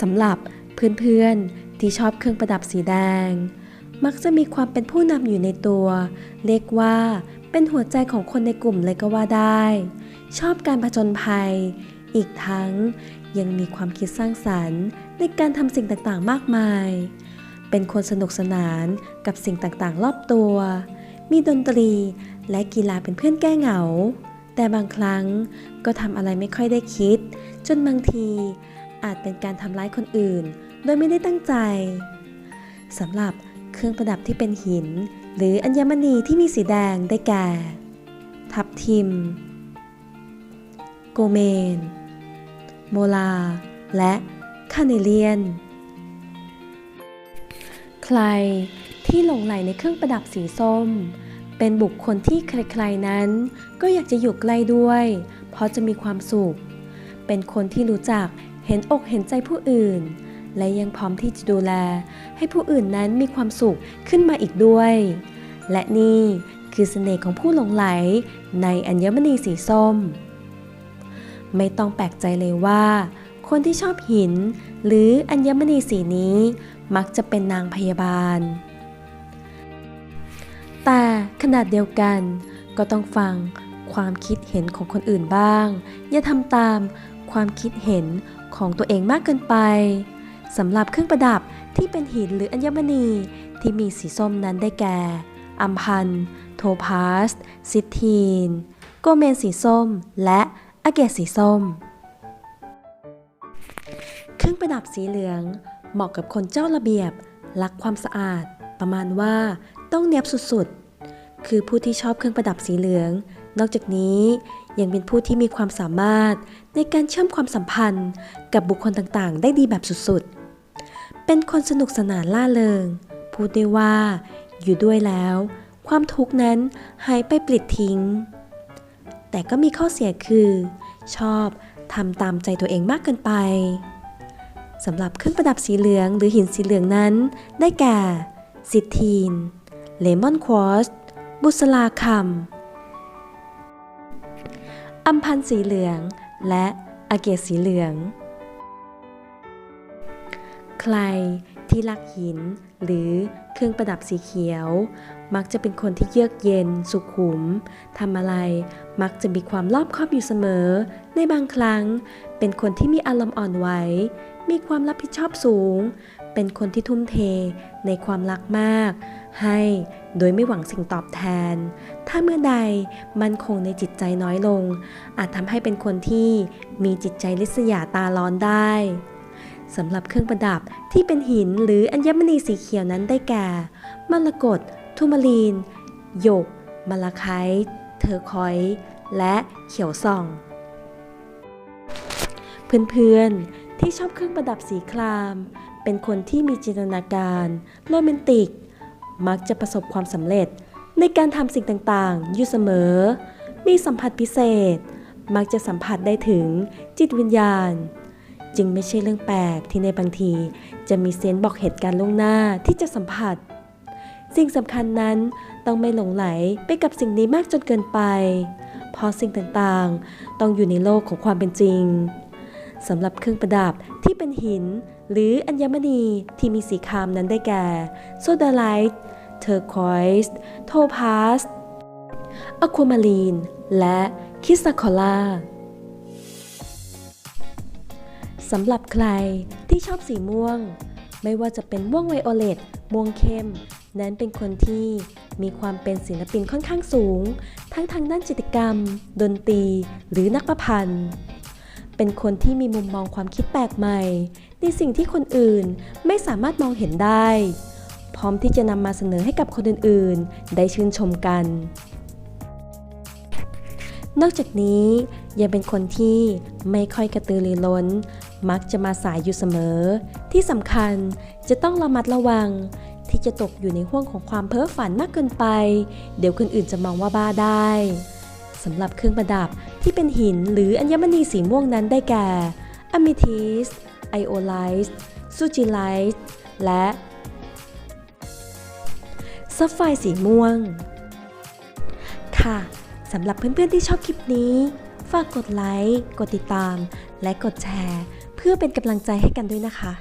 สำหรับเพื่อนๆ ที่ชอบเครื่องประดับสีแดง มักจะมีความเป็นผู้นำอยู่ในตัว เรียกว่าเป็นหัวใจของคนในกลุ่มเลยก็ว่าได้ ชอบการผจญภัย อีกทั้งยังมีความคิดสร้างสรรค์ ในการทำสิ่งต่างๆ มากมาย เป็นคนสนุกสนานกับสิ่งต่างๆ รอบตัว มีดนตรีและกีฬาเป็นเพื่อนแก้เหงา แต่บางครั้งก็ทำอะไรไม่ค่อยได้คิด จนบางที อาจเป็นการทำร้ายคนอื่น โดยไม่ได้ตั้งใจสำหรับเครื่องประดับที่เป็นหิน หรืออัญมณีที่มีสีแดงได้แก่ ทับทิม โกเมน โมลา และคาเนเลียน ใครที่หลงไหลในเครื่องประดับสีส้ม เป็นบุคคลที่ใครๆนั้น ก็อยากจะอยู่ใกล้ด้วย เพราะจะมีความสุข เป็นคนที่รู้จัก เห็นอกเห็นใจผู้อื่น และยังพร้อมที่จะดูแล ให้ผู้อื่นนั้นมีความสุขขึ้นมาอีกด้วย และนี่คือเสน่ห์ของผู้หลงไหลในอัญมณีสีส้ม ไม่ต้องแปลกใจเลยว่า คนที่ชอบหิน หรืออัญมณีสีนี้ มักจะเป็นนางพยาบาล แต่ขนาดเดียวกันก็ต้องฟังความคิดเห็นของคนอื่นบ้าง อย่าทำตาม ความคิดเห็นของตัวเองมากเกินไปสำหรับเครื่องประดับที่เป็นหินหรืออัญมณีที่มีสีส้มนั้นได้แก่ อัมพัน โทพาส ซิทีน โกเมนสีส้ม และอะเกตสีส้ม เครื่องประดับสีเหลือง เหมาะกับคนเจ้าระเบียบ รักความสะอาด ประมาณว่าต้องเนียบสุดๆ คือผู้ที่ชอบเครื่องประดับสีเหลือง นอกจากนี้ยังเป็นผู้ที่มีความสามารถในการเชื่อมความสัมพันธ์กับบุคคลต่างๆ ได้ดีแบบสุดๆ เป็นคนสนุกสนานล่าเริง พูดได้ว่าอยู่ด้วยแล้ว ความทุกข์นั้นหายไปปลิดทิ้ง แต่ก็มีข้อเสียคือ ชอบทำตามใจตัวเองมากเกินไปสำหรับเครื่องประดับสีเหลืองหรือหินสีเหลืองนั้น ได้แก่ซิทีน เลมอนควอสบุษราคำ อัมพันธ์สีเหลือง และอเกศสีเหลือง ใคร ที่รักหิน หรือเครื่องประดับสีเขียว มักจะเป็นคนที่เยือกเย็น สุขุมทำอะไร มักจะมีความรอบคอบอยู่เสมอ ในบางครั้ง เป็นคนที่มีอารมณ์อ่อนไหว มีความรับผิดชอบสูง เป็นคนที่ทุ่มเทในความรักมาก ให้โดยไม่หวังสิ่งตอบแทน ถ้าเมื่อใดมันคงในจิตใจน้อยลง อาจทำให้เป็นคนที่มีจิตใจลิษยาตาร้อนได้ สำหรับเครื่องประดับที่เป็นหินหรืออัญมณีสีเขียวนั้นได้แก่ มรกตทูมารีน หยกมลาไคต์เทอร์คอยส์และเขียวส่อง เพื่อนๆ ที่ชอบเครื่องประดับสีคราม เป็นคนที่มีจินตนาการ โรแมนติก มักจะประสบความสำเร็จในการทำสิ่งต่างๆ อยู่เสมอ มีสัมผัสพิเศษ มักจะสัมผัสได้ถึงจิตวิญญาณ จึงไม่ใช่เรื่องแปลกที่ในบางที จะมีเซนส์บอกเหตุการณ์ล่วงหน้าที่จะสัมผัส สิ่งสำคัญนั้นต้องไม่หลงไหลไปกับสิ่งนี้มากจนเกินไป เพราะสิ่งต่างๆ ต้องอยู่ในโลกของความเป็นจริงสำหรับเครื่องประดับที่เป็นหิน หรืออัญมณีที่มีสีครามนั้นได้แก่โซดาไลท์เทอร์คอยส์โทพาสอะความารีน และคิสคอล่า สำหรับใครที่ชอบสีม่วง ไม่ว่าจะเป็นม่วงไวโอเลตม่วงเข้ม นั้นเป็นคนที่มีความเป็นศิลปินค่อนข้างสูง ทั้งทางด้านจิตกรรม ดนตรี หรือนักประพันธ์ เป็นคนที่มีมุมมองความคิดแปลกใหม่ ในสิ่งที่คนอื่นไม่สามารถมองเห็นได้ พร้อมที่จะนำมาเสนอให้กับคนอื่นๆ ได้ชื่นชมกัน นอกจากนี้ยังเป็นคนที่ไม่ค่อยกระตือรือร้น มักจะมาสายอยู่เสมอ ที่สำคัญจะต้องระมัดระวัง ที่จะตกอยู่ในห่วงของความเพ้อฝันมากเกินไป เดี๋ยวคนอื่นจะมองว่าบ้าได้สำหรับเครื่องประดับที่เป็นหินหรืออัญมณีสีม่วงนั้นได้แก่อะมิทิสไอโอไลท์ซูจิไลท์และซัฟไฟสีม่วง ค่ะสำหรับเพื่อนๆที่ชอบคลิปนี้ ฝากกดไลค์ กดติดตาม และกดแชร์ เพื่อเป็นกำลังใจให้กันด้วยนะคะ